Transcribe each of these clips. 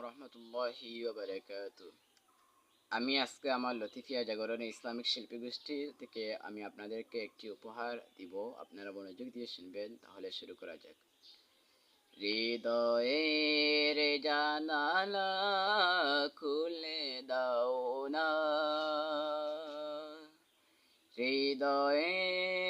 রহমতুল্লাহি আমি আজকে আমার লতিফিয়া জাগরণে ইসলামিক শিল্পী গোষ্ঠী থেকে আমি আপনাদেরকে একটি উপহার দিব। আপনারা মনোযোগ দিয়ে শুনবেন, তাহলে শুরু করা যাক। হৃদয়ে হৃদয়ের জানালা খুলে দাও না। হৃদয়ের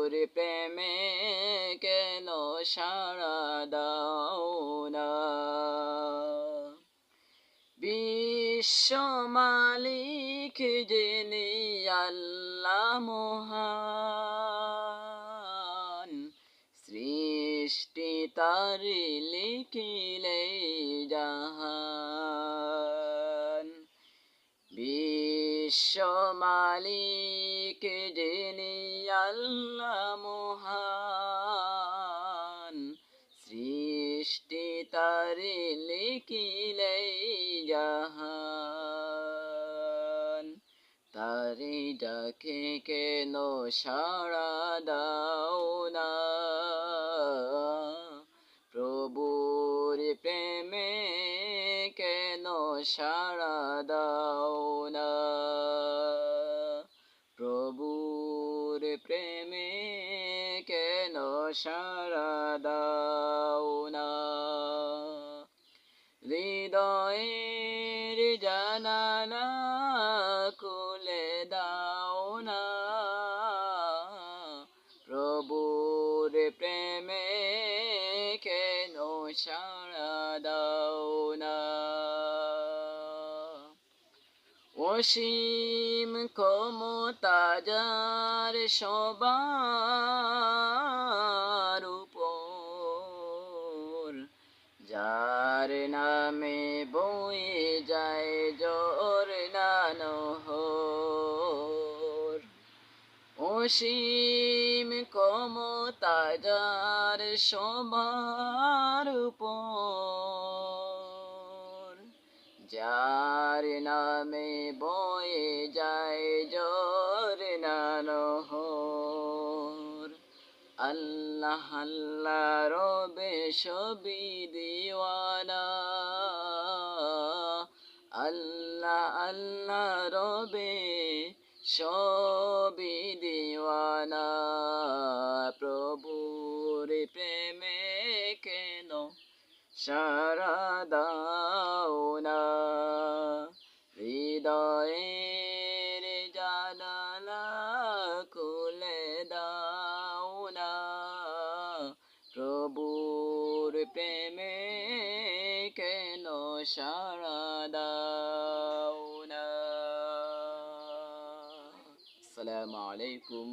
প্রভুর প্রেমে কেন সারা দাও না? বিশ্ব মালিক যিনি আল্লাহ মহান সৃষ্টি তার লিখিলে বিশ্ব মালিক, যিনি আল্লাহ মহান। সৃষ্টি তার লিখিলে জাহান। তারি ডাকে কেন সাড়া দাও না? প্রভুর প্রেমে কেন সাড়া দাও না? সাড়া দাও না হৃদয়ের জানালা খুলে দাও না প্রভুর প্রেমে কেন সাড়া দাও না অসীম ক্ষমতা যার উপর যার নামে বয়ে যায় জোর নানহর। অসীম ক্ষমতা যার সবার উপর, যার নামে বয়ে যায় জোর নানহর। আল্লাহ আল্লাহ রবে সবি দিওয়ানা। আল্লাহ আল্লাহ রবে সবি দিওয়ানা। প্রভুর প্রেমে কেন সারা দাও না? হৃদয়ের জানালা খুলে দাও না। প্রভুর প্রেমে কেন সারা দাও না আসসালামু আলাইকুম